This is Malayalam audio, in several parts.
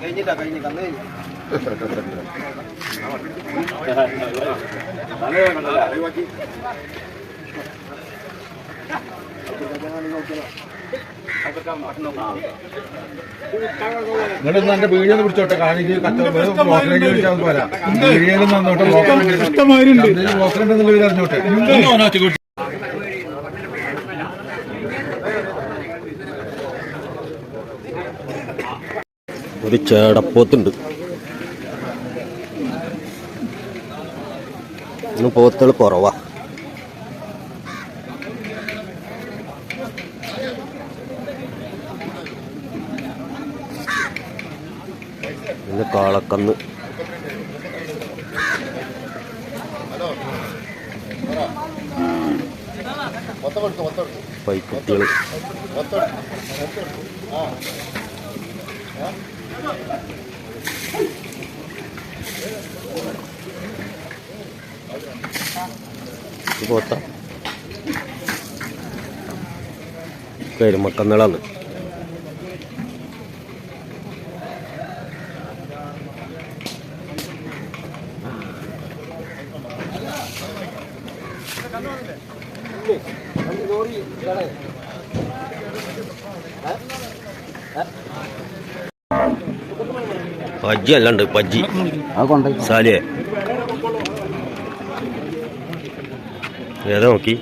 കഴിഞ്ഞില്ല കഴിഞ്ഞ് കന്ന് കഴിഞ്ഞു നിങ്ങളൊന്ന് എന്റെ വീഡിയോ പിടിച്ചോട്ടെ കാണിക്ക് കച്ചവടം ബ്ലോക്കിലേക്ക് വിളിച്ചാൽ പോരാ. വീഡിയോയിൽ നന്നോട്ടെ ബ്ലോക്കിലുണ്ടെന്നുള്ള അറിഞ്ഞോട്ടെ. ഒരു ചേടപ്പോത്തുണ്ട്. ഇന്ന് പോത്തുകൾ കുറവാ. ഇന്ന് കാളക്കന്ന്. പൈക്കുട്ടികൾ പോത്ത. കരിമക്കന്നളാണ് പജ്ജി അല്ലാണ്ട് പജ്ജി. സാലിയെ. ഏതാ നോക്കി?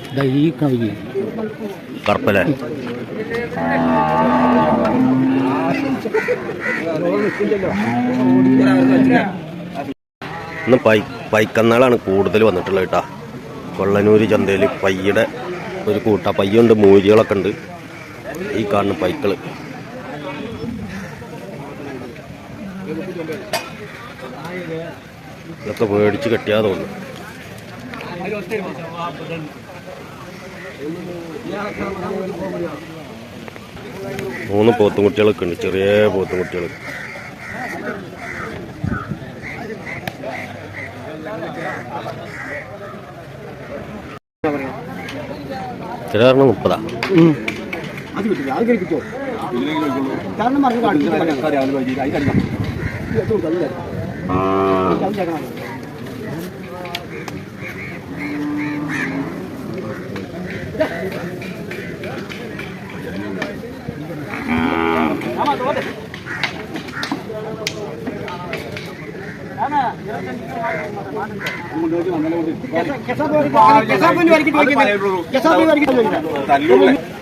കറുപ്പല്ലേ? ഇന്ന് പൈ പൈക്കന്നാളാണ് കൂടുതൽ വന്നിട്ടുള്ളത് കേട്ടാ. കൊള്ളനൂര് ചന്തയിൽ പയ്യുടെ ഒരു കൂട്ട പയ്യുണ്ട് മൂരികളൊക്കെ ഉണ്ട്. ഈ കാണുന്ന പൈക്കൾ. ഇതൊക്കെ മേടിച്ച് കെട്ടിയാ തോന്നുന്നു മൂന്ന് പോത്തുംകുട്ടികളൊക്കെ ഉണ്ട് ചെറിയ പോത്തുംകുട്ടികൾ ചിലറിന് മുപ്പതാ. അത് കിട്ടില്ല. അത് കഴിപ്പിച്ചോ കാരണം പറഞ്ഞു കാണിച്ചു 이거 좀 걸려. 양자 가. 아마 더 가자. ಕೆಸಾಬಿ ವರೆಗೆ ಕೆಸಾಬಿ ವರೆಗೆ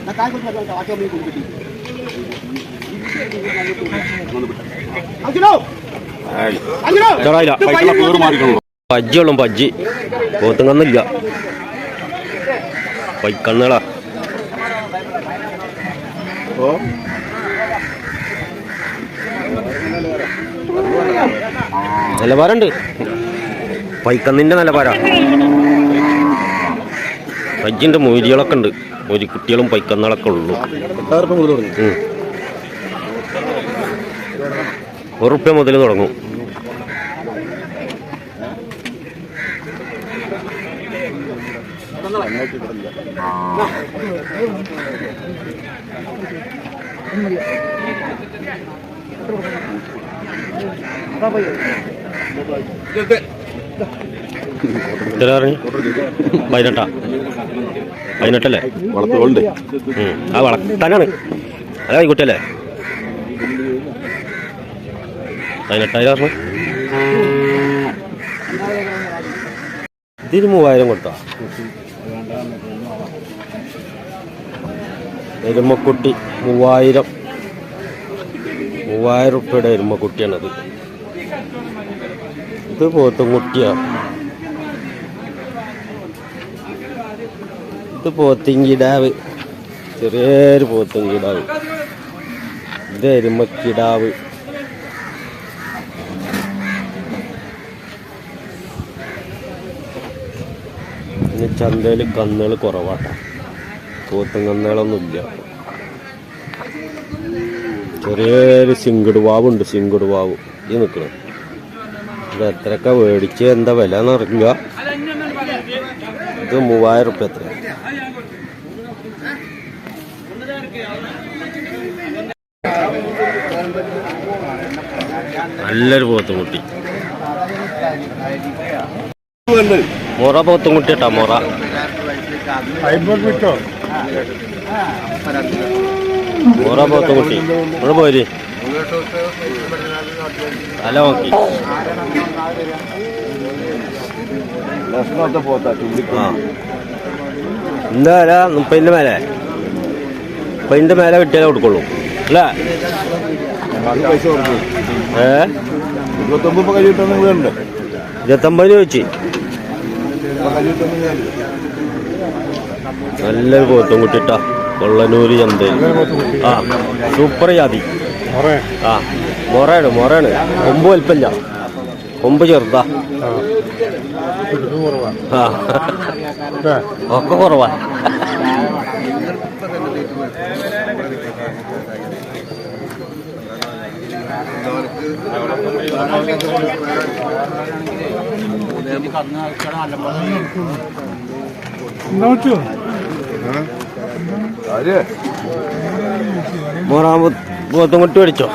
ನಾ ಕಾಯ್ಕೊಂಡು ಆಚೆ ಮುಂದೆ ಕುಂತು ಅರ್ಜುನವ್ പജ്ജിയുള്ളൂ പജ്ജി. പോത്തും കന്നില്ല പൈക്കന്നുകളാ നിലവാരണ്ട് പൈക്കന്നിന്റെ നിലവാര. പജ്ജിന്റെ മൊരികളൊക്കെ ഉണ്ട്. ഒരു കുട്ടികളും ഉള്ളു. ഉള്ളൂ ഒരു റുപ്യ മുതൽ തുടങ്ങും പറഞ്ഞു പതിനെട്ടാ പതിനെട്ടല്ലേ വളർത്തുകൊണ്ട്. ആ വളർത്താനാണ്. അതാ കുട്ടിയല്ലേ? പതിനെട്ടായിരം ഇതിന് മൂവായിരം കൊടുത്താ? എരുമക്കുട്ടി മൂവായിരം. മൂവായിരം റുപ്യയുടെ എരുമക്കുട്ടിയാണത്. ഇത് പോത്തും കുട്ടിയാ. ഇത് പോത്തിങ്കിടാവ് ചെറിയൊരു പോത്തിങ്കിടാവ് ഇത് എരുമക്കിടാവ് ഇന്ന് ചന്തയിൽ കന്നുകൾ കുറവാട്ടാ. പോത്തും കന്നുകളൊന്നുമില്ല. ചെറിയൊരു സിങ്കിട് വാവുണ്ട് സിങ്കിട് വാവ്. ഇത് നിൽക്കണം. ഇത് എത്രയൊക്കെ മേടിച്ച് എന്താ വില അറിയില്ല ഇത് മൂവായിരം റുപ്യ എത്ര നല്ലൊരു പോത്തുംകുട്ടി മുറ പോത്തും കുട്ടിട്ടാ മുറ. മുറ പോത്തുംകുട്ടി ഇവിടെ പോര്. അല്ല നോക്കി. എന്താ വില? മുപ്പതിന്റെ മേലെ. മുപ്പതിന്റെ മേലെ കിട്ടിയാലേ കൊടുക്കുള്ളൂ. അല്ലേ? ഏ? ഇരുപത്തൊമ്പത് ഇരുപത്തൊമ്പത് ചോദിച്ചു. നല്ലൊരു പോത്തും കുട്ടിട്ടാ. കൊള്ളനൂര് ചന്തയിൽ ആ സൂപ്പർ ജാതി. ആ മൊറയാണ് മൊറയാണ് കൊമ്പ് വലിപ്പല്ല. കൊമ്പ് ചെറുതാ. ആ. ഒക്കെ കുറവാ. മൊറ പോത്തും കുട്ടി മേടിച്ചോ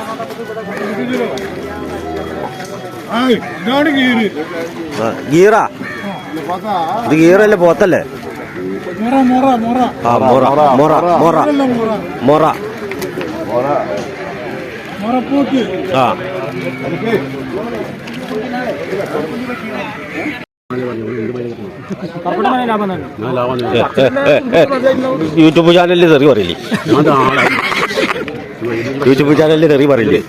ആ, ഗീറാ? ഇത് ഗീറല്ലേ പോത്തല്ലേ? ആ മൊറ മൊറ മൊറ മൊറ. ആ. യൂട്യൂബ് ചാനലിൽ തെറി പറയില്ലേ? യൂട്യൂബ് ചാനലിൽ തെറി പറയില്ലേ?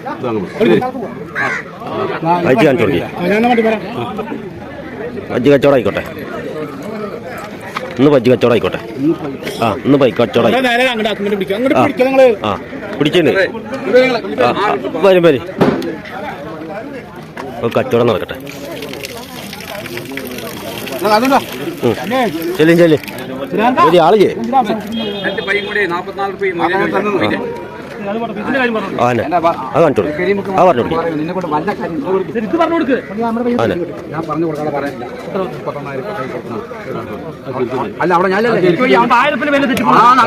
അയച്ചു കാണിച്ചോണ്ടി പജ്ജ് കച്ചവടം ആയിക്കോട്ടെ. ഇന്ന് പജ്ജ് കച്ചവടം ആയിക്കോട്ടെ. ആ ഇന്ന് പൈ കച്ചവടം. ആ ആ, വരും വരും. ഒരു കച്ചവടം നടക്കട്ടെ. ചെല്ലും ചെല്ലും. ഒരു ആൾ ചെയ്യേ. ആനെ അത് കാണിച്ചോളൂ ആ പറഞ്ഞു ആനെ അല്ല അവിടെ ഞാൻ ആനെ ആനെ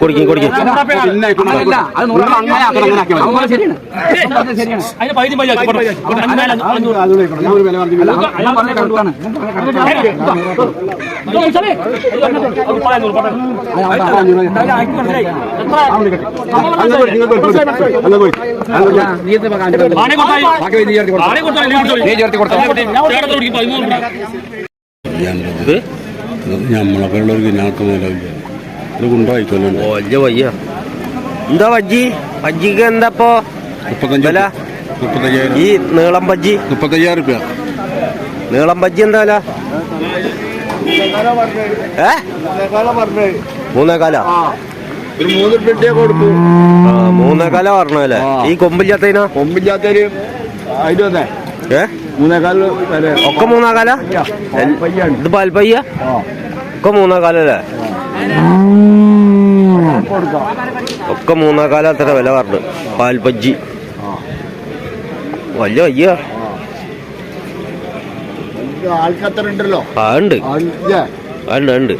കുടിക്കും കുടിക്കും അതിന് പൈതി പൈസ ഇത് നമ്മളൊക്കെ ഉള്ളവർക്ക് ഞങ്ങൾക്ക് മുതലാവില്ല ഇത് കൊണ്ടുപോയിക്കൊല്ലുണ്ട് വലിയ വയ്യ എന്താ വജ്ജി വജ്ജിക്ക് എന്താപ്പോ വില ഈ നീളം ബജ്ജി മുപ്പത്തയ്യായിരം റുപ്യ നീളം ബജ്ജി എന്താ വില ഏ? മൂന്നേകാല? ഒരു മൂന്ന് പെട്ടിയെ കൊടുക്കും. ആ മൂന്നേകാല പറഞ്ഞല്ലേ ഈ കൊമ്പില്ലാത്തതിനാ? കൊമ്പില്ലാത്തൊരു അതിന് ഏ? മൂന്നേക്കാൽ വരെ. ഒക്കെ മൂന്നേക്കാല ഇത് പാൽപ്പയ്യ ഒക്കെ മൂന്നേക്കാലല്ലേ ഒക്കെ മൂന്നേക്കാല അത്ര വില പറഞ്ഞു പാൽപ്പജ്ജി വലിയ വയ്യ ആൾക്കത്ര ഉണ്ടല്ലോ? ആ ഉണ്ട്. ഉണ്ട്. ഉണ്ട്